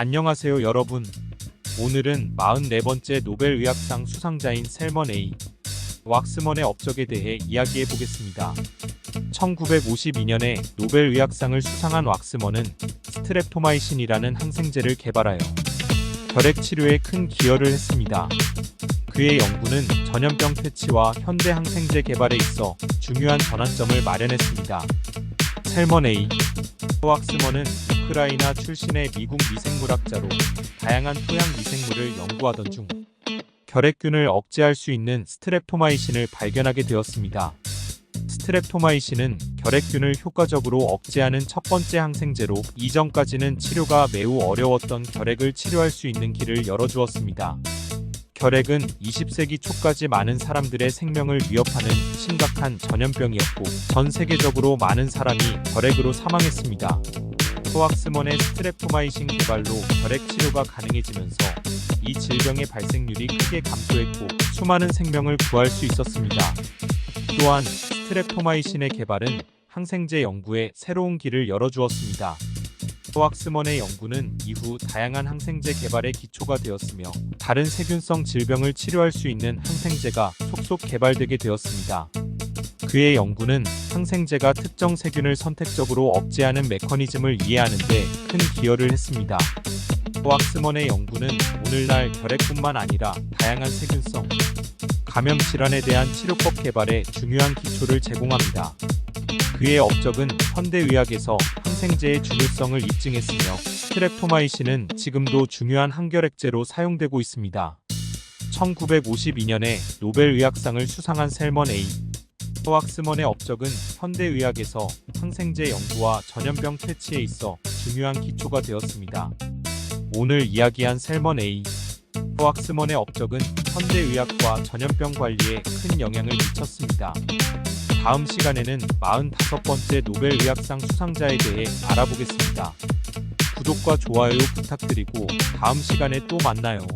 안녕하세요 여러분. 오늘은 44번째 노벨 의학상 수상자인 셀먼 A. 왁스먼의 업적에 대해 이야기해 보겠습니다. 1952년에 노벨 의학상을 수상한 왁스먼은 스트랩토마이신이라는 항생제를 개발하여 결핵 치료에 큰 기여를 했습니다. 그의 연구는 전염병 퇴치와 현대 항생제 개발에 있어 중요한 전환점을 마련했습니다. 셀먼 A. 왁스먼은 우크라이나 출신의 미국 미생물학자로 다양한 토양 미생물을 연구하던 중 결핵균을 억제할 수 있는 스트랩토마이신을 발견하게 되었습니다. 스트랩토마이신은 결핵균을 효과적으로 억제하는 첫 번째 항생제로 이전까지는 치료가 매우 어려웠던 결핵을 치료할 수 있는 길을 열어주었습니다. 결핵은 20세기 초까지 많은 사람들의 생명을 위협하는 심각한 전염병이었고 전 세계적으로 많은 사람이 결핵으로 사망했습니다. 호왁스먼의 스트랩토마이신 개발로 결핵 치료가 가능해지면서 이 질병의 발생률이 크게 감소했고 수많은 생명을 구할 수 있었습니다. 또한 스트랩토마이신의 개발은 항생제 연구에 새로운 길을 열어주었습니다. 호왁스먼의 연구는 이후 다양한 항생제 개발의 기초가 되었으며 다른 세균성 질병을 치료할 수 있는 항생제가 속속 개발되게 되었습니다. 그의 연구는 항생제가 특정 세균을 선택적으로 억제하는 메커니즘을 이해하는 데 큰 기여를 했습니다. 호왁스먼의 연구는 오늘날 결핵뿐만 아니라 다양한 세균성 감염 질환에 대한 치료법 개발에 중요한 기초를 제공합니다. 그의 업적은 현대의학에서 항생제의 중요성을 입증했으며 스트랩토마이신은 지금도 중요한 항결핵제로 사용되고 있습니다. 1952년에 노벨 의학상을 수상한 셀먼 A. 호왁스먼의 업적은 현대의학에서 항생제 연구와 전염병 퇴치에 있어 중요한 기초가 되었습니다. 오늘 이야기한 셀먼 A. 호왁스먼의 업적은 현대의학과 전염병 관리에 큰 영향을 미쳤습니다. 다음 시간에는 45번째 노벨 의학상 수상자에 대해 알아보겠습니다. 구독과 좋아요 부탁드리고 다음 시간에 또 만나요.